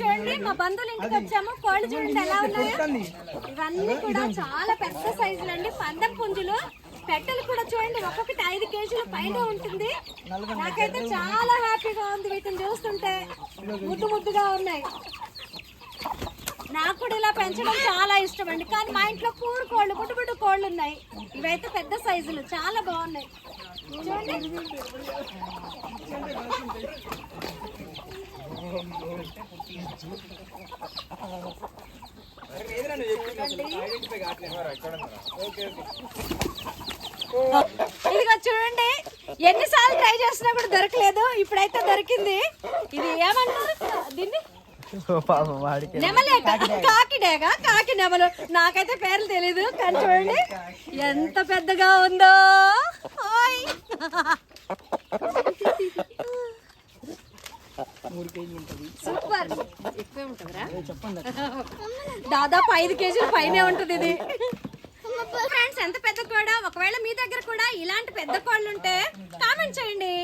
చూడండి మా బంధువుల ఇంటికి వచ్చాము. కోళ్ళు చూడండి ఎలా ఉన్నాయో. ఇవన్నీ కూడా చాలా పెద్ద సైజులు అండి. పందెం పుంజులు పెట్టెలు కూడా చూడండి. ఒక్కొక్కటి ఐదు కేజీల పైన ఉంటుంది. నాకైతే చాలా హ్యాపీగా ఉంది వీటిని చూస్తుంటే. ముద్దు ముద్దుగా ఉన్నాయి. నాకు కూడా ఇలా పెంచడం చాలా ఇష్టం అండి. కానీ మా ఇంట్లో కూర కోళ్ళు గుడ్డు గుడ్డు కోళ్ళు ఉన్నాయి. ఇవైతే పెద్ద సైజులు. చాలా బాగున్నాయి. చూడండి. ఇదిగో చూడండి ఎన్నిసార్లు ట్రై చేసినా కూడా దొరకలేదు. ఇప్పుడైతే దొరికింది. ఇది ఏమంటారు? దీన్ని? కాకిడేగా కాకి నెమలు. నాకైతే పేర్లు తెలీదు కానీ చూడండి. ఎంత పెద్దగా ఉందో. మూడు కేజీలు ఉంటుంది. సూపర్. ఎక్కువే ఉంటుందిరా? దాదాపు ఐదు కేజీల పైనే ఉంటుంది ఇది. ఫ్రెండ్స్ ఎంత పెద్ద కోడ? ఒకవేళ మీ దగ్గర కూడా ఇలాంటి పెద్ద కోళ్ళు ఉంటే కామెంట్ చేయండి.